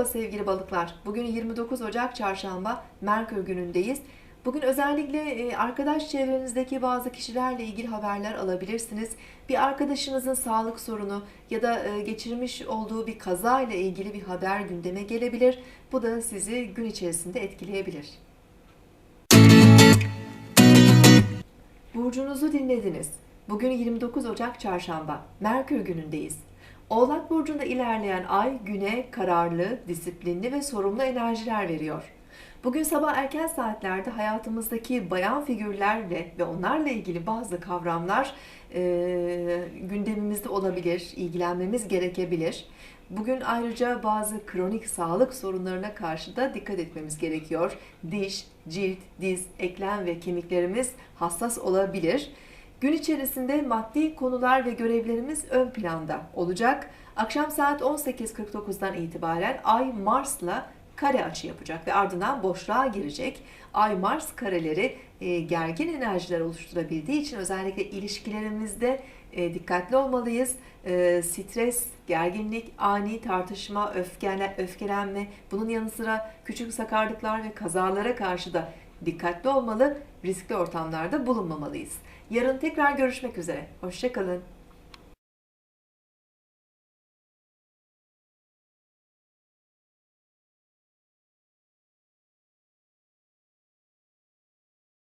Merhaba sevgili balıklar. Bugün 29 Ocak Çarşamba Merkür günündeyiz. Bugün özellikle e, arkadaş çevrenizdeki bazı kişilerle ilgili haberler alabilirsiniz. Bir arkadaşınızın sağlık sorunu ya da e, geçirmiş olduğu bir kaza ile ilgili bir haber gündeme gelebilir. Bu da sizi gün içerisinde etkileyebilir. Burcunuzu dinlediniz. Bugün 29 Ocak Çarşamba. Merkür günündeyiz. Oğlak Burcu'nda ilerleyen ay güne kararlı, disiplinli ve sorumlu enerjiler veriyor. Bugün sabah erken saatlerde hayatımızdaki bayan figürlerle ve onlarla ilgili bazı kavramlar e, gündemimizde olabilir, ilgilenmemiz gerekebilir. Bugün ayrıca bazı kronik sağlık sorunlarına karşı da dikkat etmemiz gerekiyor. Diş, cilt, diz, eklem ve kemiklerimiz hassas olabilir. Gün içerisinde maddi konular ve görevlerimiz ön planda olacak. Akşam saat 18.49'dan itibaren Ay Mars'la kare açı yapacak ve ardından boşluğa girecek. Ay Mars kareleri e, gergin enerjiler oluşturabildiği için özellikle ilişkilerimizde e, dikkatli olmalıyız. E, stres, gerginlik, ani tartışma, öfkele, öfkelenme, bunun yanı sıra küçük sakarlıklar ve kazalara karşı da dikkatli olmalı, riskli ortamlarda bulunmamalıyız. Yarın tekrar görüşmek üzere. Hoşçakalın.